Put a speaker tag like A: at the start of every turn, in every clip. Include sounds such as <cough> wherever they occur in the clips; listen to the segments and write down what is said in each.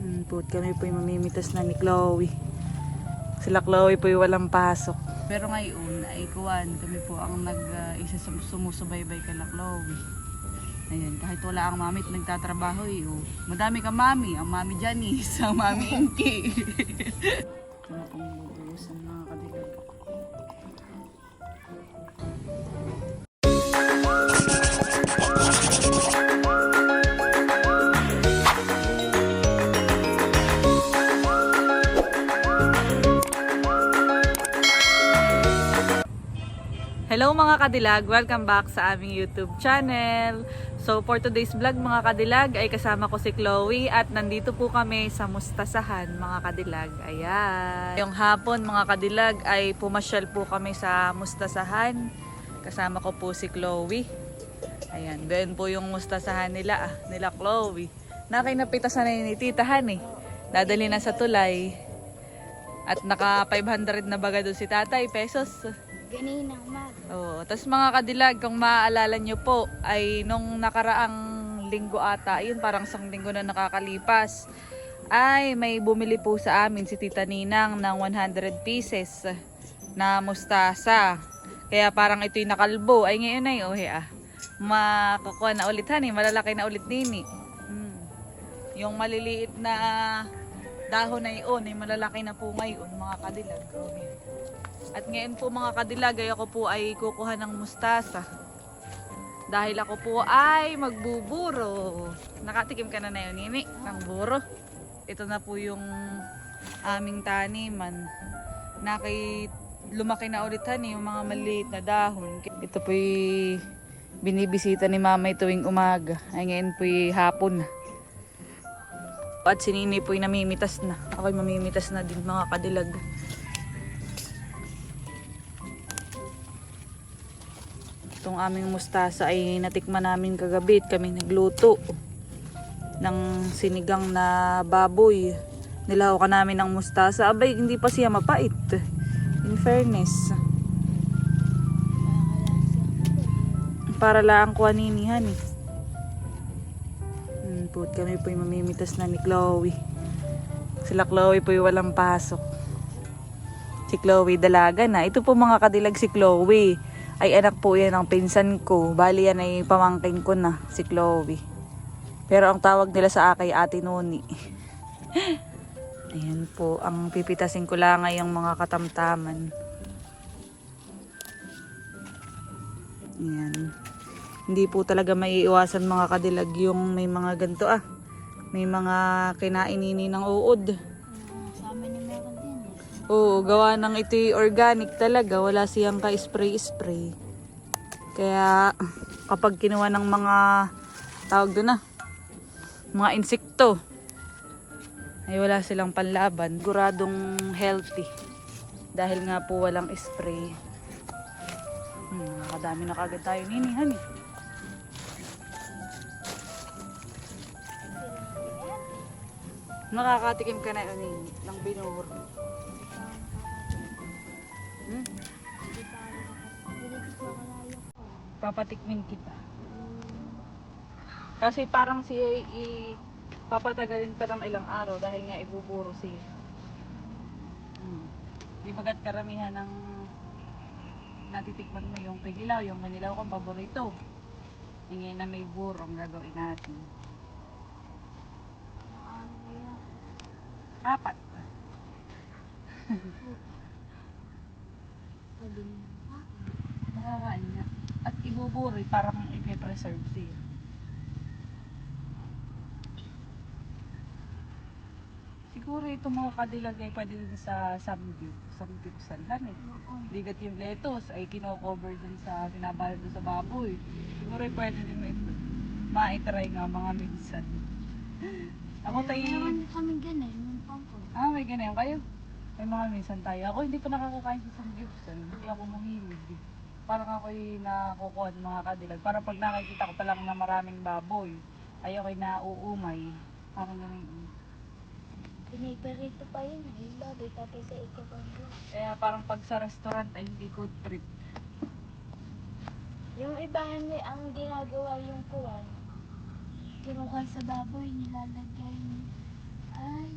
A: Hmm, po, kami po yung mamimitas na ni Chloe. Sila Chloe po yung walang pasok. Pero ngayon ay kuwan, kami po ang nag uh, isa sum- sumusubaybay kay la Chloe. Ayan, kahit wala ang mami at nagtatrabaho eh. Oh. Madami kang mami. Ang mami Janice, <laughs> ang mami Inky. Ito na pong bubuhusan Hello mga kadilag! Welcome back sa aming YouTube channel. So for today's vlog mga kadilag ay kasama ko si Chloe at nandito po kami sa Mustasahan mga kadilag. Ayan. Yung hapon mga kadilag ay pumasyal po kami sa Mustasahan. Kasama ko po si Chloe. Ayan, doon po yung Mustasahan nila ah, nila Chloe. Nakinapitasan na yun ni Titahan eh. Dadali na sa tulay. At naka 500 na baga doon si tatay pesos.
B: Ganina umaga.
A: Oo. Tapos mga kadilag, kung maaalala nyo po, ay nung nakaraang linggo ata, yun parang isang linggo na nakakalipas, ay may bumili po sa amin si Tita Ninang ng 100 pieces na mustasa. Kaya parang ito'y nakalbo. Ay ngayon ay, oh ah. Makakuha na ulit hani, malalaki na ulit nini. Hmm. Yung maliliit na dahon na yun, ay malalaki na po ngayon mga kadilag. Oh, yan. At ngayon po mga kadilag, ay ako po ay kukuha ng mustasa. Dahil ako po ay magbuburo. Nakatikim ka na na yun, Nini, ng buro. Ito na po yung aming taniman. Naki, lumaki na ulit han, yung mga maliit na dahon. Ito po binibisita ni mama tuwing umaga. Ay ngayon po hapon. At si Nini po namimitas na. Ako'y mamimitas na din mga kadilag. Itong aming mustasa ay natikman namin kagabi kami nagluto ng sinigang na baboy. Nilaw ka namin ng mustasa. Abay, hindi pa siya mapait. In fairness. Para lang kuhaninihan eh. Hmm, put kami po yung mamimitas na ni Chloe. Sila Chloe po yung walang pasok. Si Chloe dalaga na. Ito po mga kadilag si Chloe ay anak po yan ng pinsan ko. Bali yan ay pamangkin ko na, si Chloe. Pero ang tawag nila sa akin, Ate Noni. <laughs> Ayan po, ang pipitasin ko lang ay ang mga katamtaman. Ayan. Hindi po talaga maiiwasan mga kadilag yung may mga ganito ah. May mga kinainini ng uod. Oo, gawa ng ito'y organic talaga. Wala siyang ka-spray-spray. Kaya kapag kinuha ng mga tawag doon na, mga insekto, ay wala silang panlaban. Guradong healthy. Dahil nga po walang spray. Hmm, nakadami na kagad tayo ninihan eh. Nakakatikim ka na yun ng binur. Papatikmin kita. Kasi parang siya i papatagalin pa ng ilang araw dahil nga ibuburo siya. Hmm. Di bagat karamihan ng natitikman mo yung pigilaw, yung manilaw kong paborito. Ngayon na may buro ang gagawin natin. Apat. <laughs>
B: Sabi niya. "Ah,
A: Nakakain nga. Ibuburi parang ipe-preserve siya. Siguro ito mga kadilag ay pwede din sa samgyup. Samgyup sanhan eh.
B: oo."
A: Ligat yung lettuce ay kino-cover din sa binabalot doon sa baboy. Siguro ay pwede din may maitry nga mga minsan. <laughs> Ako tayo,
B: Meron kami ganun, yung pangko.
A: ah may ganyan kayo. May mga minsan tayo. Ako hindi pa nakakakain sa samgyupsal. Hindi ako mahilig parang ako'y nakukuha ng mga kadilag. Para pag nakikita ko palang na maraming baboy, ay ako'y nauumay. Parang ganun.
B: Piniperito pa yun, eh. yung baboy, tapos sa ikabangga.
A: Kaya parang pag sa restaurant ay hindi ko trip.
B: Yung iba hindi, ang ginagawa yung kuwan, tinukan sa baboy, nilalagay. Ay,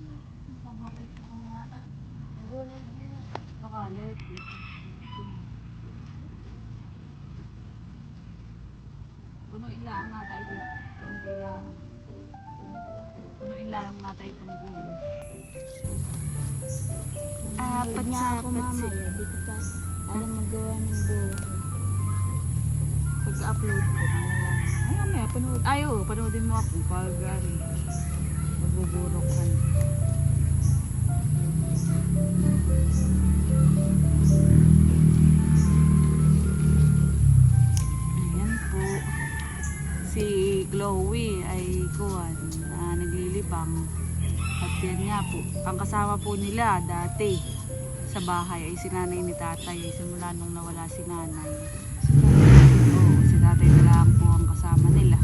B: mabakit ko nga. Nagulat na. Nakalit.
A: Puno ilang nga tayo dito. Puno ilang nga tayo itong bulo.
B: Apat nga ako mama. Hindi ko pa alam magawa ng buo.
A: Pag-upload ko. Ay, mamaya, panood. Ay, oo, panoodin mo ako pag, ano, magbuburok ka na. Ayan kuwan, ah, naglilibang. At yan nga po, ang kasama po nila dati sa bahay ay si nanay ni tatay ay simula nung nawala si nanay. Oo, si tatay na lang po ang kasama nila.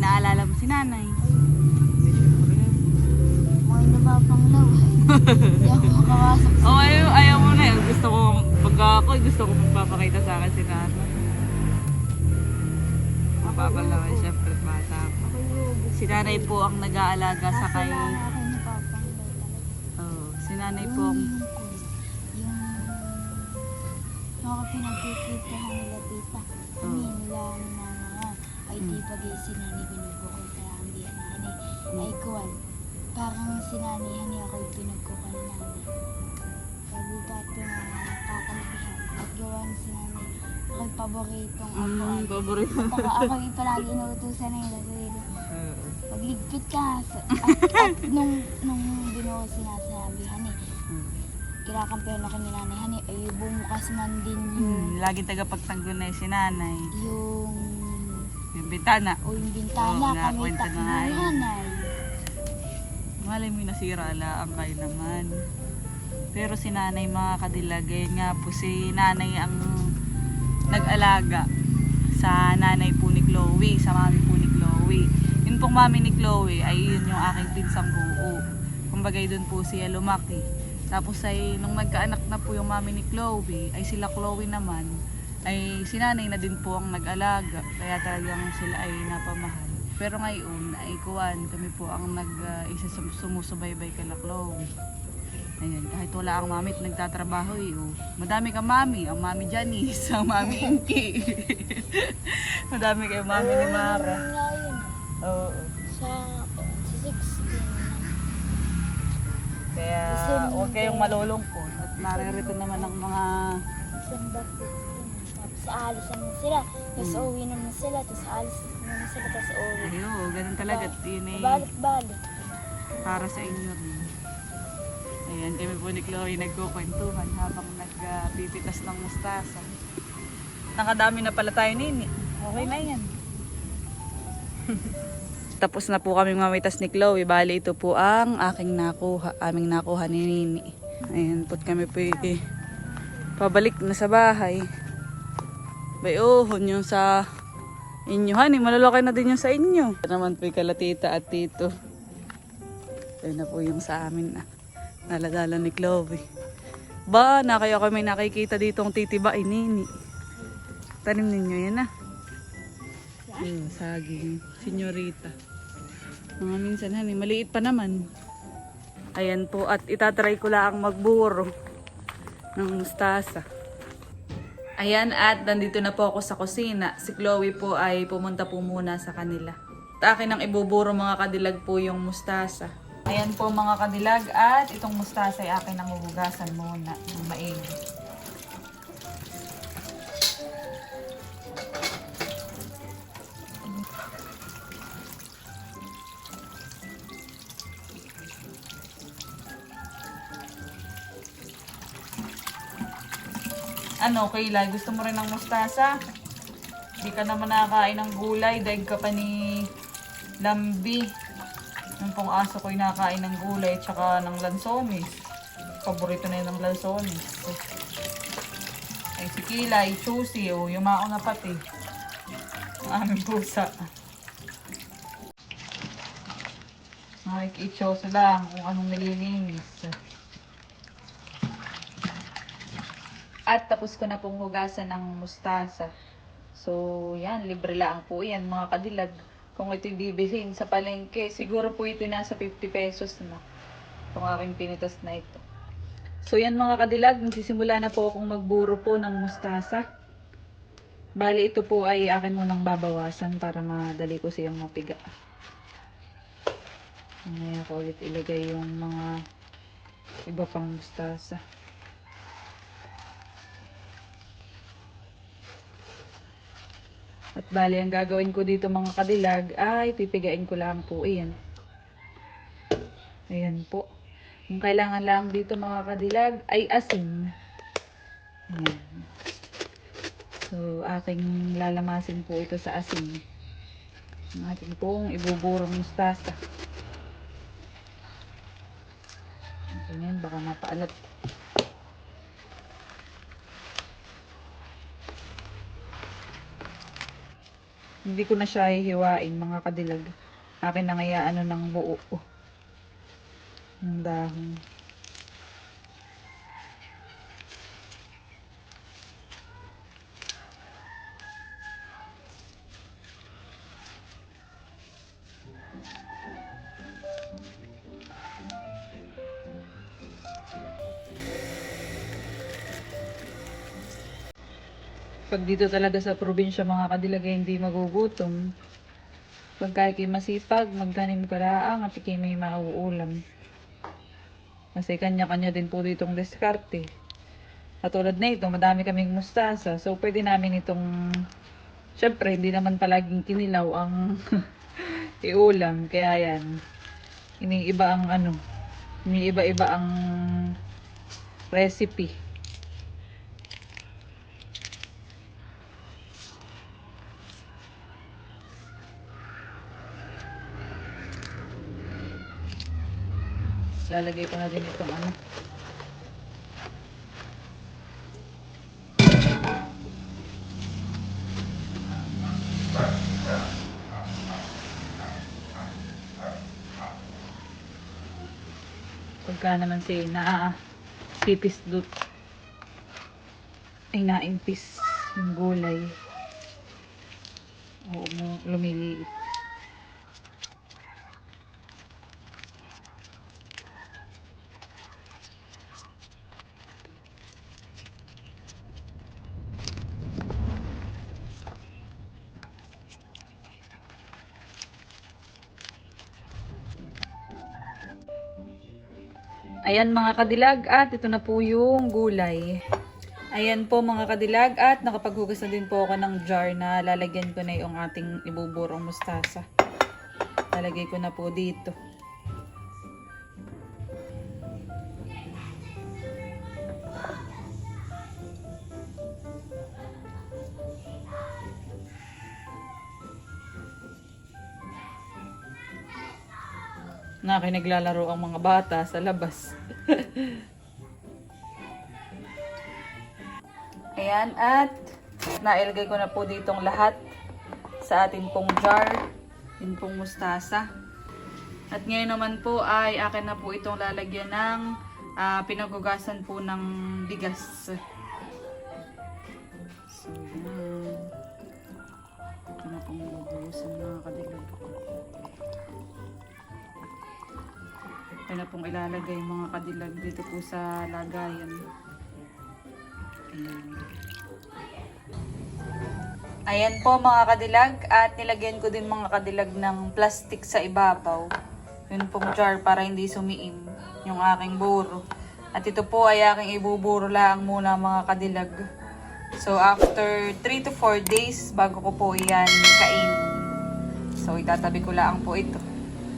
A: Naalala mo si nanay?
B: Mga napapanglaw. Hindi ako makawasok <laughs>
A: oh, ayaw, ayaw mo na yun. Gusto ko, pag ako, gusto ko magpapakita sa akin si nanay. Mapapalawan, syempre, bata Si nanay po ang nag-aalaga sa kay... Oo, si nanay po ang...
B: Ako pinagkikitahan nila tita. Kami nila na mga ay di pa gay si nani binubukol kaya hindi yan. Ay kuwan. Parang si nani hani ako yung pinagkukal nani. Sabi ba ito na kakampihan. At gawan si nani. Ako yung paboritong ako.
A: Mm, paborito.
B: Ako, ako yung palagi inuutusan nila. Ko,
A: Oo.
B: Pagligpit ka. At, <laughs> at nung, nung binuo sinasabihan eh.
A: Mm.
B: Kinakampihan ako ni nanay hani ay bumukas man din yung
A: Hmm, laging tagapagtanggol na si nanay.
B: yung
A: Yung bintana.
B: o yung bintana kami
A: nakakwento
B: tak
A: na
B: nanay.
A: Malay mo nasira ala ang kayo naman. Pero si nanay mga kadilagay nga po si nanay ang nag-alaga sa nanay po ni Chloe, sa mami po ni Chloe. Yun pong mami ni Chloe ay yun yung aking pinsang buo. Kumbagay doon po siya lumaki. Tapos ay nung nagkaanak na po yung mami ni Chloe, ay sila Chloe naman, ay si nanay na din po ang nag-alaga. Kaya talagang sila ay napamahal. Pero ngayon ay kuwan, kami po ang nag uh, isa sum- sumusubaybay kay la Chloe. Kahit wala ang mami at nagtatrabaho eh. Oh. Madami kang mami. Ang mami Janice, ang mami Inky. <laughs> Madami kayong mami ni Mara.
B: Ano
A: Oo.
B: sa sa 16.
A: Kaya huwag kayong malulungkot. At naririto naman ang mga...
B: December 16. Tapos aalis naman sila. Tapos
A: Hmm.
B: uwi naman sila. Tapos aalis naman sila. Tapos uwi.
A: Ayo, ganun talaga.
B: Balik-balik.
A: para sa inyo rin. Ayan, kami po ni Chloe nagkukwentuhan habang nagpipitas ng mustasa. Nakadami na pala tayo nini. Okay na yan. <laughs> Tapos na po kami mamitas ni Chloe. Bali, ito po ang aking nakuha. Aming nakuha ni Nini. Ayan, put kami po eh, pabalik na sa bahay. Bay, oh, yung sa inyo. Hani, malalaki na din yung sa inyo. Ito naman po kalatita at tito. Ayun na po yung sa amin na. Naladala ni Chloe. Ba, na kayo kami nakikita ditong titiba ay nini. Tanim ninyo yan ah. Ayun, saging. Senyorita. Mga minsan hani, maliit pa naman. Ayan po, at itatry ko lang magburo ng mustasa. Ayan, at nandito na po ako sa kusina. Si Chloe po ay pumunta po muna sa kanila. At akin ang ibuburo mga kadilag po yung mustasa. Ayan po mga kadilag at itong mustasa ay akin ang huhugasan muna ng maigi. Ano, Kayla? Gusto mo rin ng mustasa? Hindi ka naman nakakain ng gulay. Daig ka pa ni Lambi. Yung pong aso ko'y nakain ng gulay tsaka ng lansones. Paborito na yun ng lansones. Ay, si Kilay, Susi, oh, yung mauna pati. Ang aming pusa. Nakikitsoso lang kung anong nililinis. At tapos ko na pong hugasan ng mustasa. So, yan, libre lang po yan, mga kadilag. Kung ito'y bibilhin sa palengke, siguro po ito nasa 50 pesos na. Itong aking pinitas na ito. So yan mga kadilag, nagsisimula na po akong magburo po ng mustasa. Bali ito po ay akin munang babawasan para madali ko siyang mapiga. Ngayon ko ulit ilagay yung mga iba pang mustasa. Bali, ang gagawin ko dito mga kadilag ay pipigain ko lang po iyan. Ayan po. Yung kailangan lang dito mga kadilag ay asin. Ayan. So, aking lalamasin po ito sa asin. Ang ating pong ibuburong mustasa. Ganyan, baka mapaalat. Hindi ko na siya hihiwain mga kadilag. Akin na ngaya ano ng buo. Ng dahon. Pag dito talaga sa probinsya mga kadilag ay hindi magugutom. Pag kaya kayo masipag, magtanim ka laang at ikay may mauulam. Kasi kanya-kanya din po ditong diskarte. Katulad na ito, madami kaming mustasa. So, pwede namin itong... Siyempre, hindi naman palaging kinilaw ang <laughs> iulam. Kaya yan. Iniiba ang ano. Iniiba-iba ang recipe. Lalagay ko na din itong ano. Pagka naman si na pipis dut ay naimpis yung gulay. Oo, lumiliit. Ayan mga kadilag at ito na po yung gulay. Ayan po mga kadilag at nakapaghugas na din po ako ng jar na lalagyan ko na yung ating ibuburong mustasa. Lalagay ko na po dito. Na naglalaro ang mga bata sa labas. <laughs> Ayan, at nailagay ko na po ditong lahat sa ating pong jar, yung pong mustasa. At ngayon naman po ay akin na po itong lalagyan ng ah, pinagugasan po ng bigas. Ito na pong ilalagay mga kadilag dito po sa lagayan. Ayan. Po mga kadilag at nilagyan ko din mga kadilag ng plastic sa ibabaw. Yun pong jar para hindi sumiim yung aking buro. At ito po ay aking ibuburo lang muna mga kadilag. So after 3 to 4 days bago ko po yan kain. So itatabi ko lang po ito.